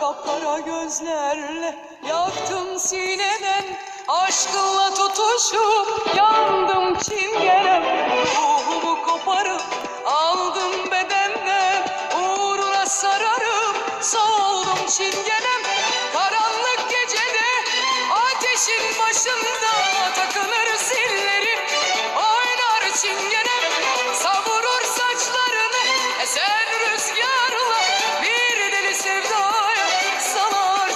Kapkara gözlerle yaktım sineden. Aşkınla tutuşup yandım çingenem Ruhumu koparıp aldım bedenden Uğruna sararıp soğudum çingenem. Karanlık gecede ateşin başında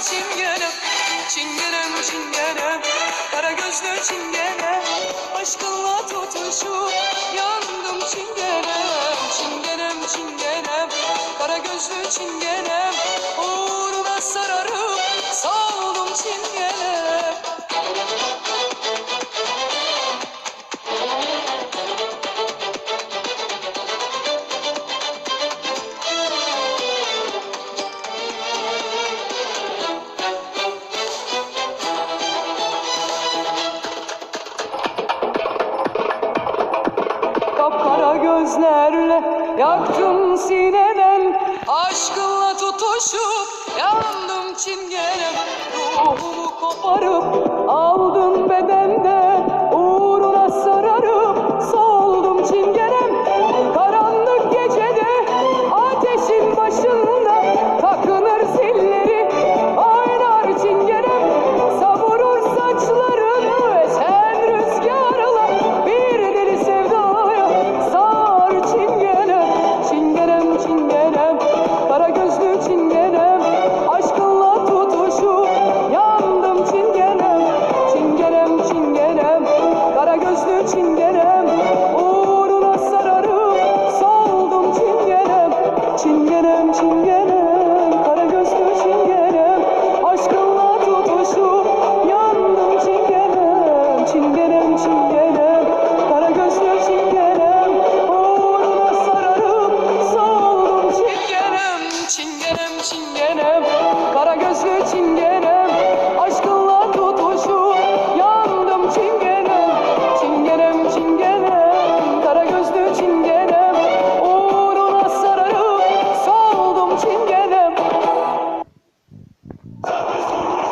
çingenem Çingenem çingenem. Kara gözlü çingenem Aşkınla tutuşup yandım çingenem Çingenem çingenem. Kara gözlü çingenem gözlerle yaktım sineden Aşkınla tutuşup yandım çingenem. Ruhumu koparıp aldım bedenden gözlü çingenem